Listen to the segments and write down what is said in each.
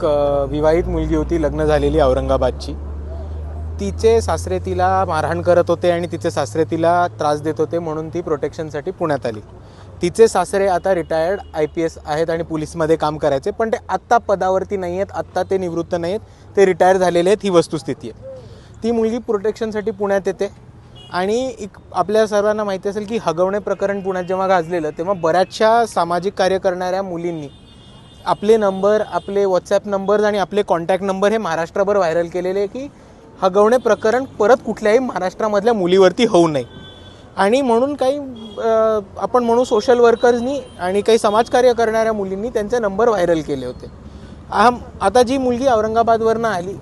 एक विवाहित मुलगी होती लग्न झालेली औरंगाबादची. तिचे सासरे तिला मारहाण करत होते आणि तिचे सासरे तिला त्रास देत होते म्हणून ती प्रोटेक्शनसाठी पुण्यात आली. तिचे सासरे आता रिटायर्ड आय पी एस आहेत आणि पोलीसमध्ये काम करायचे पण ते आत्ता पदावरती नाही आहेत आत्ता ते निवृत्त नाही आहेत ते रिटायर झालेले आहेत ही वस्तुस्थिती आहे. ती मुलगी प्रोटेक्शनसाठी पुण्यात येते आणि एक आपल्या सर्वांना माहिती असेल की हगवणे प्रकरण पुण्यात जेव्हा गाजलेलं तेव्हा बऱ्याचशा सामाजिक कार्य करणाऱ्या मुलींनी आपले नंबर आपले व्हॉट्सॲप नंबर्स आणि आपले कॉन्टॅक्ट नंबर हे महाराष्ट्रभर व्हायरल केलेले की हगवणे प्रकरण परत कुठल्याही महाराष्ट्रामधल्या मुलीवरती होऊ नये. आणि म्हणून काही आपण म्हणू सोशल वर्कर्सनी आणि काही समाजकार्य करणाऱ्या मुलींनी त्यांचे नंबर व्हायरल केले होते. आम आता जी मुलगी औरंगाबादवरनं आली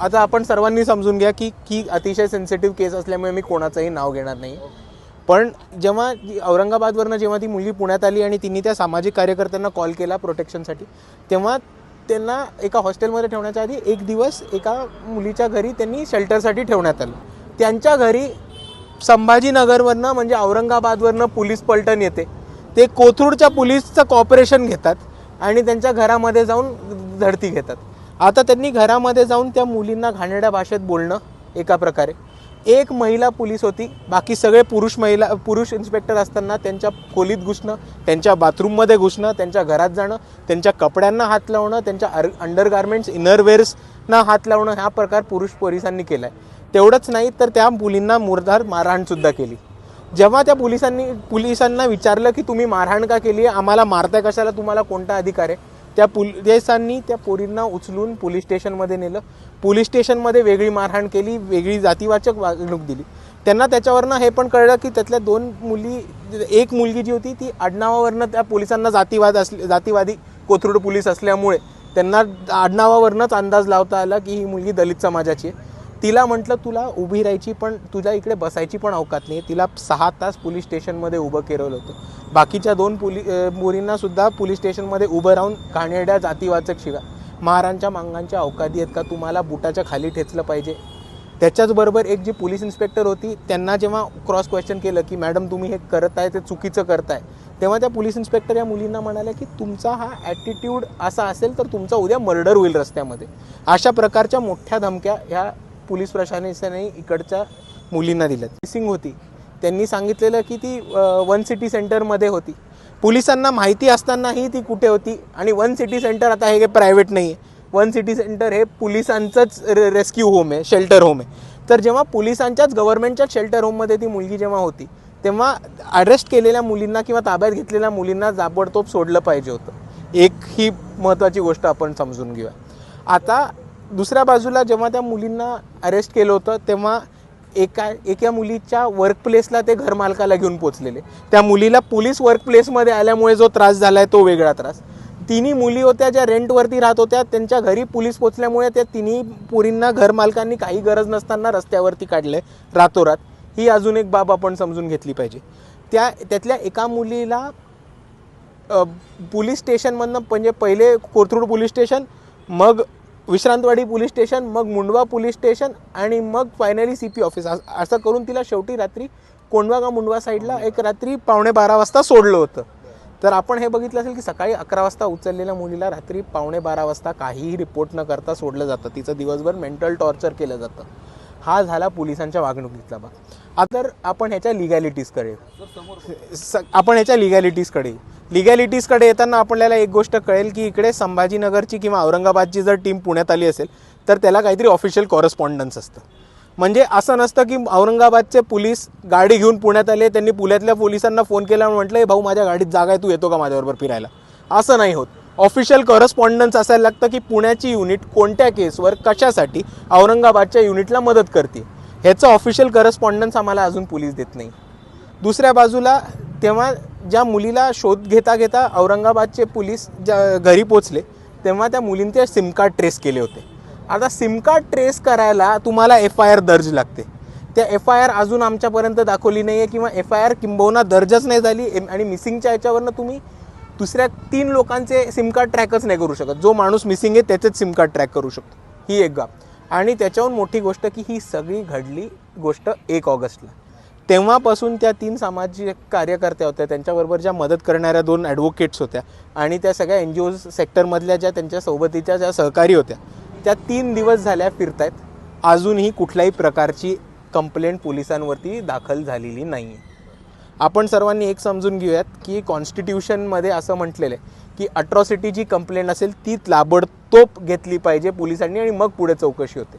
आता आपण सर्वांनी समजून घ्या की की अतिशय सेन्सिटिव्ह केस असल्यामुळे मी कोणाचंही नाव घेणार नाही पण जेव्हा औरंगाबादवरनं जेव्हा ती मुलगी पुण्यात आली आणि तिने त्या सामाजिक कार्यकर्त्यांना कॉल केला प्रोटेक्शनसाठी तेव्हा त्यांना एका हॉस्टेलमध्ये ठेवण्याच्या आधी एक दिवस एका मुलीच्या घरी त्यांनी शेल्टरसाठी ठेवण्यात आलं. त्यांच्या घरी संभाजीनगरवरनं म्हणजे औरंगाबादवरनं पोलीस पलटण येते. ते कोथरूडच्या पोलीसचं कॉपरेशन घेतात आणि त्यांच्या घरामध्ये जाऊन झडती घेतात. आता त्यांनी घरामध्ये जाऊन त्या मुलींना घाणेड्या भाषेत बोलणं एका प्रकारे. एक महिला पोलीस होती बाकी सगळे पुरुष महिला पुरुष इन्स्पेक्टर असताना त्यांच्या खोलीत घुसणं त्यांच्या बाथरूममध्ये घुसणं त्यांच्या घरात जाणं त्यांच्या कपड्यांना हात लावणं त्यांच्या अर अंडर इनरवेअर्सना हात लावणं हा प्रकार पुरुष पोलिसांनी केला आहे तेवढंच नाही तर त्या मुलींना मुरधार मारहाणसुद्धा केली. जेव्हा त्या पोलिसांनी पोलिसांना विचारलं की तुम्ही मारहाण का केली आहे? आम्हाला मारताय कशाला? तुम्हाला कोणता अधिकार आहे? त्या पोलिसांनी त्या पोरींना उचलून पोलीस स्टेशनमध्ये नेलं. पोलीस स्टेशनमध्ये वेगळी मारहाण केली वेगळी जातीवाचक वागणूक दिली. त्यांना त्याच्यावरनं हे पण कळलं की त्यातल्या दोन मुली एक मुलगी जी होती ती आडनावावरनं त्या पोलिसांना जातीवाद असले जातीवादी कोथरूड पोलीस असल्यामुळे त्यांना आडनावावरनंच अंदाज लावता आला की ही मुलगी दलित समाजाची आहे. तिला म्हटलं तुला उभी राहायची पण तुझ्या इकडे बसायची पण अवकात नाही. तिला सहा तास पोलीस स्टेशनमध्ये उभं केलं होतं. बाकीच्या दोन पोली मुलींनासुद्धा मुलींना सुद्धा पोलीस स्टेशनमध्ये उभं राहून घाणेरड्या जातीवाचक शिव्या. महारांच्या मांगांच्या अवकादी आहेत का? तुम्हाला बुटाच्या खाली ठेचलं पाहिजे. त्याच्याचबरोबर एक जी पोलीस इन्स्पेक्टर होती त्यांना जेव्हा क्रॉस क्वेश्चन केलं की मॅडम तुम्ही हे करत आहे ते चुकीचं करताय. तेव्हा त्या पोलीस इन्स्पेक्टर या मुलींना म्हणाल्या की तुमचा हा ॲटिट्यूड असा असेल तर तुमचा उद्या मर्डर होईल रस्त्यामध्ये. अशा प्रकारच्या मोठ्या धमक्या ह्या पोलीस प्रशासनाने इकडच्या मुलींना दिल्यात. मिसिंग होती. त्यांनी सांगितलेलं की ती वन सिटी सेंटरमध्ये होती. पोलिसांना माहिती असतानाही ती कुठे होती आणि वन सिटी सेंटर आता हे काही प्रायव्हेट नाही आहे वन सिटी सेंटर हे पोलिसांचंच रे रेस्क्यू होम आहे शेल्टर होम आहे. तर जेव्हा पोलिसांच्याच गव्हर्नमेंटच्याच शेल्टर होममध्ये ती मुलगी जेव्हा होती तेव्हा अरेस्ट केलेल्या मुलींना किंवा ताब्यात घेतलेल्या मुलींना जाबडतोब सोडलं पाहिजे होतं. एक ही महत्त्वाची गोष्ट आपण समजून घेऊया. आता दुसऱ्या बाजूला जेव्हा त्या मुलींना अरेस्ट केलं होतं तेव्हा एका एका मुलीच्या वर्क प्लेसला ते घरमालकाला घेऊन पोचलेले त्या मुलीला पोलीस वर्क प्लेसमध्ये आल्यामुळे जो त्रास झाला आहे तो वेगळा त्रास. तिन्ही मुली होत्या ज्या रेंटवरती राहत होत्या त्यांच्या घरी पोलीस पोचल्यामुळे त्या तिन्ही पुरींना घरमालकांनी काही गरज नसताना रस्त्यावरती काढले रातोरात. ही अजून एक बाब आपण समजून घेतली पाहिजे. त्या त्यातल्या एका मुलीला पोलीस स्टेशनमधनं म्हणजे पहिले कोथरूड पोलीस स्टेशन मग विश्रांतवाडी पोलीस स्टेशन मग मुंडवा पोलीस स्टेशन आणि मग फायनली सी पी ऑफिस असं करून तिला शेवटी रात्री कोंडवा का मुंडवा साईडला एक रात्री पावणे बारा वाजता सोडलं होतं. तर आपण हे बघितलं असेल की सकाळी अकरा वाजता उचललेल्या मुलीला रात्री पावणे बारा वाजता काहीही रिपोर्ट न करता सोडलं जातं. तिचं दिवसभर मेंटल टॉर्चर केलं जातं. हा झाला पोलिसांच्या वागणुकीतला भाग. आता आपण ह्याच्या लिगॅलिटीजकडे स आपण ह्याच्या लिगॅलिटीजकडे लिगॅलिटीजकडे येताना आपल्याला एक गोष्ट कळेल की इकडे संभाजीनगरची किंवा औरंगाबादची जर टीम पुण्यात आली असेल तर त्याला काहीतरी ऑफिशियल कॉरेस्पॉन्डन्स असतं. म्हणजे असं नसतं की औरंगाबादचे पोलीस गाडी घेऊन पुण्यात आले त्यांनी पुण्यातल्या पोलिसांना फोन केला आणि म्हटलं भाऊ माझ्या गाडीत जागा आहे तू येतो का माझ्याबरोबर फिरायला? असं नाही होत. ऑफिशियल करस्पॉन्डन्स असायला लागतं की पुण्याची युनिट कोणत्या केसवर कशासाठी औरंगाबादच्या युनिटला मदत करते. ह्याचं ऑफिशियल करस्पॉन्डन्स आम्हाला अजून पोलीस देत नाही. दुसऱ्या बाजूला तेव्हा ज्या मुलीला शोध घेता घेता औरंगाबादचे पोलीस ज्या घरी पोचले तेव्हा त्या मुलींचे सिमकार्ड ट्रेस केले होते. आता सिमकार्ड ट्रेस करायला तुम्हाला एफ आय आर दर्ज लागते. त्या एफ आय आर अजून आमच्यापर्यंत दाखवली नाही आहे किंवा एफ आय आर किंबहुना दर्जच नाही झाली आणि मिसिंगच्या याच्यावरनं तुम्ही दुसऱ्या तीन लोकांचे सिमकार्ड ट्रॅकच नाही करू शकत. जो माणूस मिसिंग आहे त्याचेच सिमकार्ड ट्रॅक करू शकतो. ही एक गाप आणि त्याच्याहून मोठी गोष्ट की ही सगळी घडली गोष्ट एक ऑगस्टला. तेव्हापासून त्या तीन सामाजिक कार्यकर्त्या होत्या त्यांच्याबरोबर ज्या मदत करणाऱ्या दोन ॲडव्होकेट्स होत्या आणि त्या सगळ्या एन जी ओ सेक्टरमधल्या ज्या त्यांच्या सोबतीच्या ज्या सहकारी होत्या त्या तीन दिवस झाल्या फिरतायत. अजूनही कुठल्याही प्रकारची कंप्लेंट पोलिसांवरती दाखल झालेली नाही आहे आपण सर्वांनी एक समजून घेऊयात की कॉन्स्टिट्यूशनमध्ये असं म्हटलेलं आहे की अट्रॉसिटी जी कंप्लेंट असेल ती तोप घेतली पाहिजे पोलिसांनी आणि मग पुढे चौकशी होते.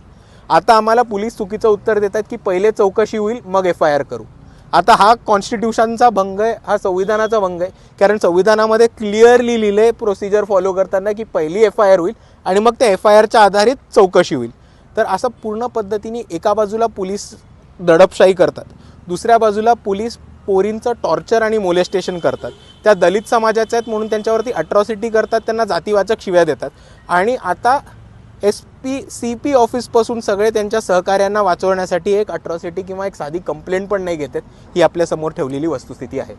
आता आम्हाला पोलीस चुकीचं उत्तर देतात की पहिले चौकशी होईल मग एफ आय आर करू. आता हा कॉन्स्टिट्यूशनचा भंग आहे हा संविधानाचा भंग आहे. कारण संविधानामध्ये क्लिअरली लिहिले प्रोसिजर फॉलो करताना की पहिली एफ आय आर होईल आणि मग त्या एफ आय आरच्या आधारित चौकशी होईल. तर असं पूर्ण पद्धतीने एका बाजूला पोलीस दडपशाही करतात दुसऱ्या बाजूला पोलीस पोरींचं टॉर्चर आणि मोलेस्टेशन करतात. त्या दलित समाजाच्या आहेत म्हणून त्यांच्यावरती अट्रॉसिटी करतात त्यांना जातीवाचक शिव्या देतात. आणि आता एस पी सी पी ऑफिसपासून सगळे त्यांच्या सहकाऱ्यांना वाचवण्यासाठी एक अट्रॉसिटी किंवा एक साधी कंप्लेंट पण नाही घेतात ही आपल्यासमोर ठेवलेली वस्तुस्थिती आहे.